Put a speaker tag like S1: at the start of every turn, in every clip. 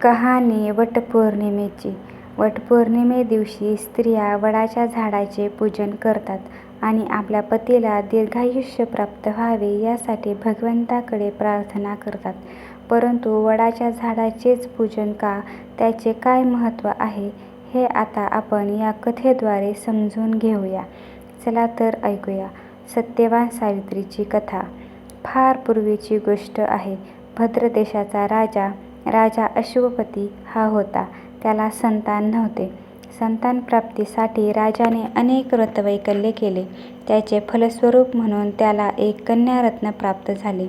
S1: कहाणी वटपौर्णिमेची वटपौर्णिमे दिवशी स्त्रिया वडाच्या झाडाचे पूजन करतात आणि आपल्या पतीला दीर्घायुष्य प्राप्त व्हावे यासाठी भगवंताकडे प्रार्थना करतात. परंतु वडाच्या झाडाचेच पूजन का, त्याचे काय महत्त्व आहे, हे आता आपण या कथेद्वारे समजून घेऊया. चला तर ऐकूया सत्यवान सावित्रीची कथा. फार पूर्वीची गोष्ट आहे. भद्र देशाचा राजा राजा अश्वपती हा होता. त्याला संतान नव्हते. संतान प्राप्तीसाठी राजाने अनेक व्रतवैकल्य केले. त्याचे फलस्वरूप म्हणून त्याला एक कन्यारत्न प्राप्त झाले.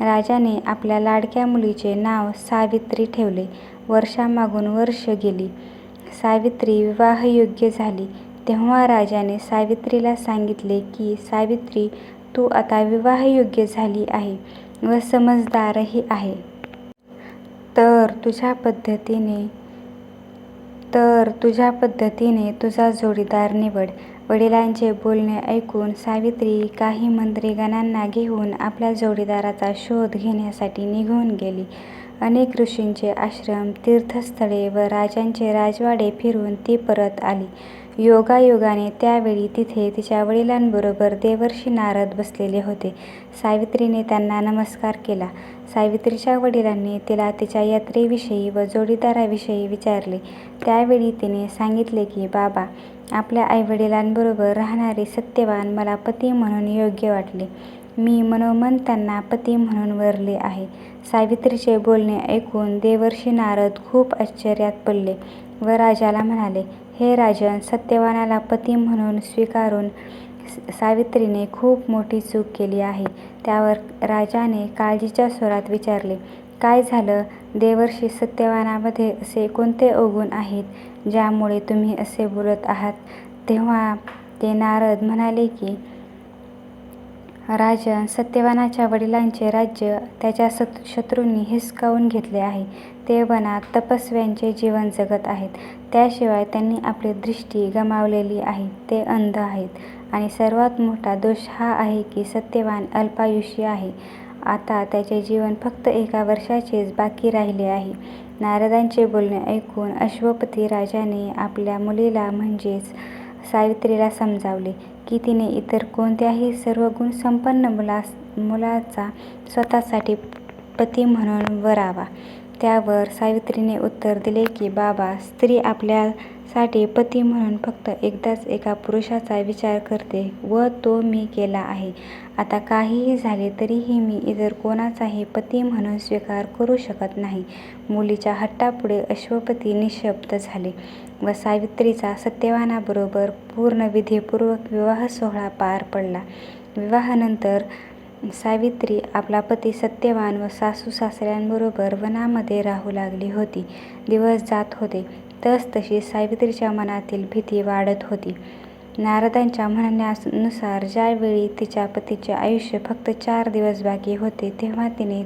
S1: राजाने आपल्या लाडक्या मुलीचे नाव सावित्री ठेवले. वर्षामागून वर्ष गेली. सावित्री विवाहयोग्य झाली. तेव्हा राजाने सावित्रीला सांगितले की सावित्री, तू आता विवाहयोग्य झाली आहे व समजदारही आहे. तर तुझ्या पद्धतीने तर तुझ्या पद्धतीने तुझा जोडीदार निवड. वडिलांचे बोलणे ऐकून सावित्री काही मंत्रीगणांना घेऊन आपल्या जोडीदाराचा शोध घेण्यासाठी निघून गेली. अनेक ऋषींचे आश्रम, तीर्थस्थळे व राजांचे राजवाडे फिरून ती परत आली. योगायोगाने त्यावेळी तिथे तिच्या वडिलांबरोबर देवर्षी नारद बसलेले होते. सावित्रीने त्यांना नमस्कार केला. सावित्रीच्या वडिलांनी तिला तिच्या यात्रेविषयी व जोडीदाराविषयी विचारले. त्यावेळी तिने सांगितले की, बाबा, आपल्या आईवडिलांबरोबर राहणारे सत्यवान मला पती म्हणून योग्य वाटले. मी मनोमन त्यांना पती म्हणून वरले आहे. सावित्रीचे बोलणे ऐकून देवर्षी नारद खूप आश्चर्यात पडले व राजाला म्हणाले, हे राजन, सत्यवानाला पती म्हणून स्वीकारून सावित्रीने खूप मोठी चूक केली आहे. त्यावर राजाने काळजीच्या स्वरात विचारले, काय झालं? देवर्षी सत्यवानामध्ये असे कोणते अवगुण आहेत, ज्यामुळे तुम्ही असे बोलत आहात? तेव्हा ते नारद म्हणाले की, राजन, सत्यवानाच्या वडिलांचे राज्य त्याच्या शत्रूंनी हिसकावून घेतले आहे. ते वनात तपस्व्यांचे जीवन जगत आहेत. त्याशिवाय त्यांनी आपली दृष्टी गमावलेली आहे. ते अंध आहेत आणि सर्वात मोठा दोष हा आहे की सत्यवान अल्पायुषी आहे. आता त्याचे जीवन फक्त एका वर्षाचेच बाकी राहिले आहे. नारदांचे बोलणे ऐकून अश्वपती राजाने आपल्या मुलीला म्हणजेच सावित्रीला समजावले की तिने इतर कोणत्याही सर्वगुणसंपन्न मुलाचा स्वतःसाठी पती म्हणून वरावा. त्यावर सावित्रीने उत्तर दिले की, बाबा, स्त्री आपल्या साठी पती म्हणून फक्त एकदाच एका पुरुषाचा विचार करते व तो मी केला आहे. आता काहीही झाले तरीही मी इतर कोणाचाही पती म्हणून स्वीकार करू शकत नाही. मुलीच्या हट्टापुढे अश्वपती निःशब्द झाले व सावित्रीचा सत्यवानाबरोबर पूर्ण विधीपूर्वक विवाहसोहळा पार पडला. विवाहानंतर सावित्री आपला पती सत्यवान व सासू-सासऱ्यांबरोबर वनामध्ये राहू लागली होती. दिवस जात होते तसतशी सावित्रीच्या मनातील भीती वाढत होती. नारदांच्या म्हणण्यानुसार ज्यावेळी तिच्या पतीचे आयुष्य फक्त चार दिवस बाकी होते तेव्हा तिने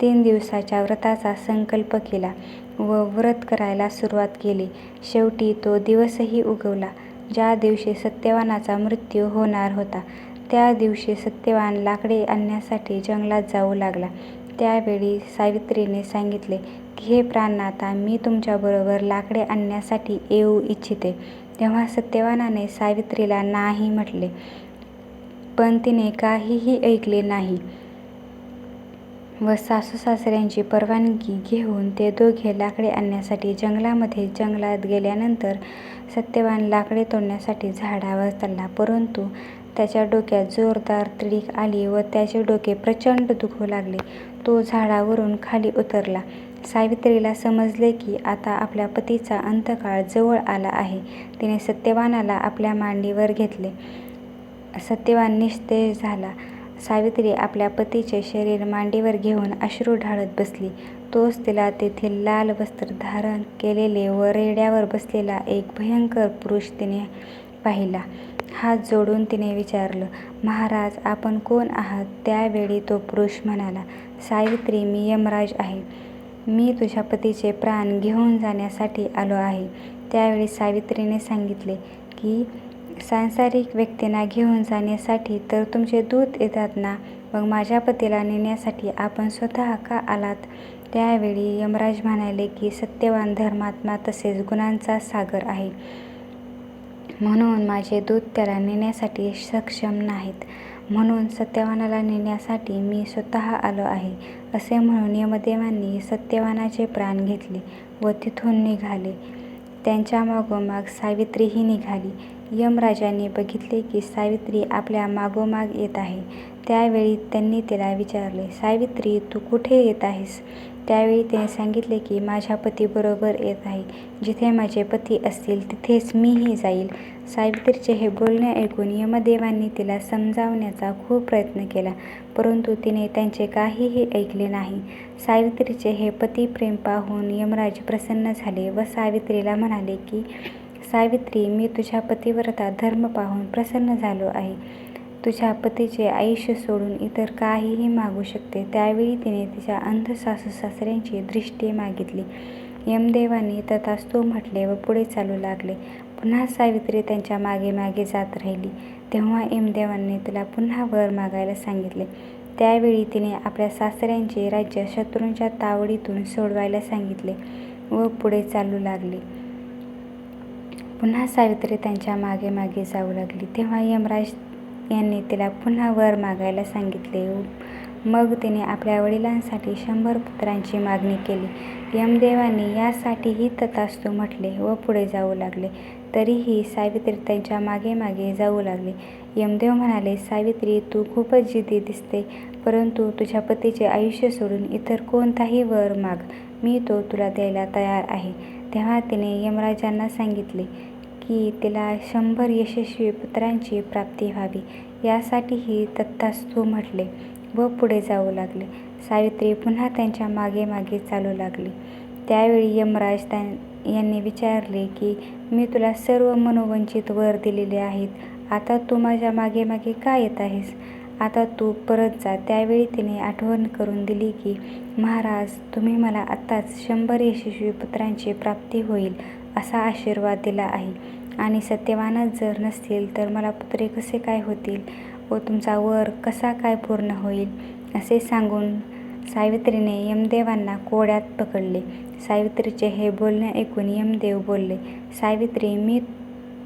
S1: तीन दिवसाच्या व्रताचा संकल्प केला व व्रत करायला सुरुवात केली. शेवटी तो दिवसही उगवला, ज्या दिवशी सत्यवानाचा मृत्यू होणार होता. त्या दिवशी सत्यवान लाकडे आणण्यासाठी जंगलात जाऊ लागला. त्यावेळी सावित्रीने सांगितले की, हे प्राणनाथा, मी तुमच्याबरोबर लाकडे आणण्यासाठी येऊ इच्छिते. तेव्हा सत्यवानाने सावित्रीला नाही म्हटले, पण तिने काहीही ऐकले नाही व सासू-सासऱ्यांची परवानगी घेऊन ते दोघे लाकडे आणण्यासाठी जंगलामध्ये जंगलात गेल्यानंतर सत्यवान लाकडे तोडण्यासाठी झाडावर चढला. परंतु त्याच्या डोक्यात जोरदार तिडीक आली व त्याचे डोके प्रचंड दुखू लागले. तो झाडावरून खाली उतरला. सावित्रीला समजले की आता आपल्या पतीचा अंतकाळ जवळ आला आहे. तिने सत्यवानाला आपल्या मांडीवर घेतले. सत्यवान निस्तेज झाला. सावित्री आपल्या पतीचे शरीर मांडीवर घेऊन अश्रू ढाळत बसली. तोच तिला तेथील लाल वस्त्र धारण केलेले व रेड्यावर बसलेला एक भयंकर पुरुष तिने पाहिला. हात जोडून तिने विचारलं, महाराज, आपण कोण आहात? त्यावेळी तो पुरुष म्हणाला, सावित्री, मी यमराज आहे. मी तुझ्या पतीचे प्राण घेऊन जाण्यासाठी आलो आहे. त्यावेळी सावित्रीने सांगितले की, सांसारिक व्यक्तींना घेऊन जाण्यासाठी तर तुमचे दूत येतात ना? मग माझ्या पतीला नेण्यासाठी आपण स्वतः का आलात त्यावेळी यमराज म्हणाले की सत्यवान धर्मात्मा तसेच गुणांचा सागर आहे म्हणून माझे दूत त्याला नेण्यासाठी सक्षम नाहीत म्हणून सत्यवानाला नेण्यासाठी मी स्वतः आलो आहे असे म्हणून यमदेवांनी सत्यवानाचे प्राण घेतले व तिथून निघाले. त्यांच्या मागोमाग सावित्रीही निघाली. यमराजाने बघितले की सावित्री आपल्या मागोमाग येत आहे. त्यावेळी त्यांनी तिला विचारले सावित्री तू कुठे येत आहेस? त्यावेळी तिने सांगितले की माझ्या पतीबरोबर येत आहे. जिथे माझे पती असतील तिथेच मीही जाईल. सावित्रीचे हे बोलणे ऐकून यमदेवांनी तिला समजावण्याचा खूप प्रयत्न केला परंतु तिने त्यांचे काहीही ऐकले नाही. सावित्रीचे हे पतिप्रेम पाहून यमराज प्रसन्न झाले व सावित्रीला म्हणाले की सावित्री मी तुझ्या पतिव्रता धर्म पाहून प्रसन्न झालो आहे. तुझ्या पतीचे आयुष्य सोडून इतर काहीही मागू शकते. त्यावेळी तिने तिच्या अंध सासू सासऱ्यांची दृष्टी मागितली. यमदेवांनी तथास्तू म्हटले व पुढे चालू लागले. पुन्हा सावित्री त्यांच्या मागे मागे जात राहिली. तेव्हा यमदेवांनी तिला पुन्हा वर मागायला सांगितले. त्यावेळी तिने आपल्या सासऱ्यांचे राज्य शत्रूंच्या तावडीतून सोडवायला सांगितले व पुढे चालू लागली. पुन्हा सावित्री त्यांच्या मागे मागे जाऊ लागली. तेव्हा यमराज यांनी तिला पुन्हा वर मागायला सांगितले. मग तिने आपल्या वडिलांसाठी शंभर पुत्रांची मागणी केली. यमदेवांनी यासाठीही तथास्तू म्हटले व पुढे जाऊ लागले. तरीही सावित्री त्यांच्या मागे मागे जाऊ लागली. यमदेव म्हणाले सावित्री तू खूपच जिद्दी दिसते. परंतु तुझ्या पतीचे आयुष्य सोडून इतर कोणताही वर माग. मी तो तुला द्यायला तयार आहे. तेव्हा तिने यमराजांना सांगितले की तिला शंभर यशस्वी पुत्रांची प्राप्ती व्हावी यासाठीही तथास्तू म्हटले व पुढे जाऊ लागले. सावित्री पुन्हा त्यांच्या मागे मागे चालू लागली. त्यावेळी यमराज त्या यांनी विचारले की मी तुला सर्व मनोवंचित वर दिलेले आहेत. आता तू माझ्या मागे मागे का येत आहेस? आता तू परत जा. त्यावेळी तिने आठवण करून दिली की महाराज तुम्ही मला आत्ताच शंभर यशस्वी पुत्रांची प्राप्ती होईल असा आशीर्वाद दिला आहे. आणि सत्यवानच जर नसतील तर मला पुत्रे कसे काय होतील व तुमचा वर कसा काय पूर्ण होईल असे सांगून सावित्रीने यमदेवांना कोड्यात पकडले. सावित्रीचे हे बोलणे ऐकून यमदेव बोलले सावित्री मी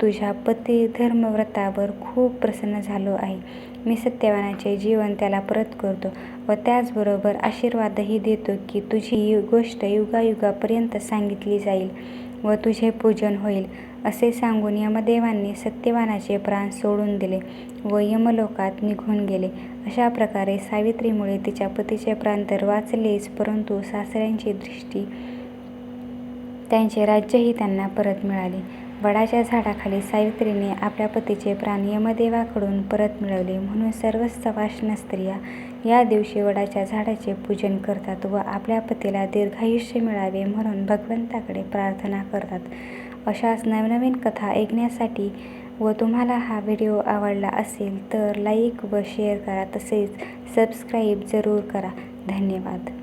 S1: तुझ्या पती धर्मव्रतावर खूप प्रसन्न झालो आहे. मी सत्यवानाचे जीवन त्याला परत करतो व त्याचबरोबर आशीर्वादही देतो की तुझी गोष्ट युगायुगापर्यंत सांगितली जाईल. व तुझे पूजन होईल असे सांगून यमदेवांनी सत्यवानाचे प्राण सोडून दिले व यमलोकात निघून गेले. अशा प्रकारे सावित्रीमुळे तिच्या पतीचे प्राण तर वाचलेच परंतु सासऱ्यांची दृष्टी त्यांचे राज्यही त्यांना परत मिळाले. वडाच्या झाडाखाली सावित्रीने आपल्या पतीचे प्राण यमदेवाकडून परत मिळवले म्हणून सर्व सवाष्ण स्त्रिया या दिवशी वडाच्या झाडाचे पूजन करतात व आपल्या पतीला दीर्घायुष्य मिळावे म्हणून भगवंताकडे प्रार्थना करतात. अशाच नवनवीन कथा ऐकण्यासाठी व तुम्हाला हा व्हिडिओ आवडला असेल तर लाईक व शेअर करा. तसेच सबस्क्राईब जरूर करा. धन्यवाद.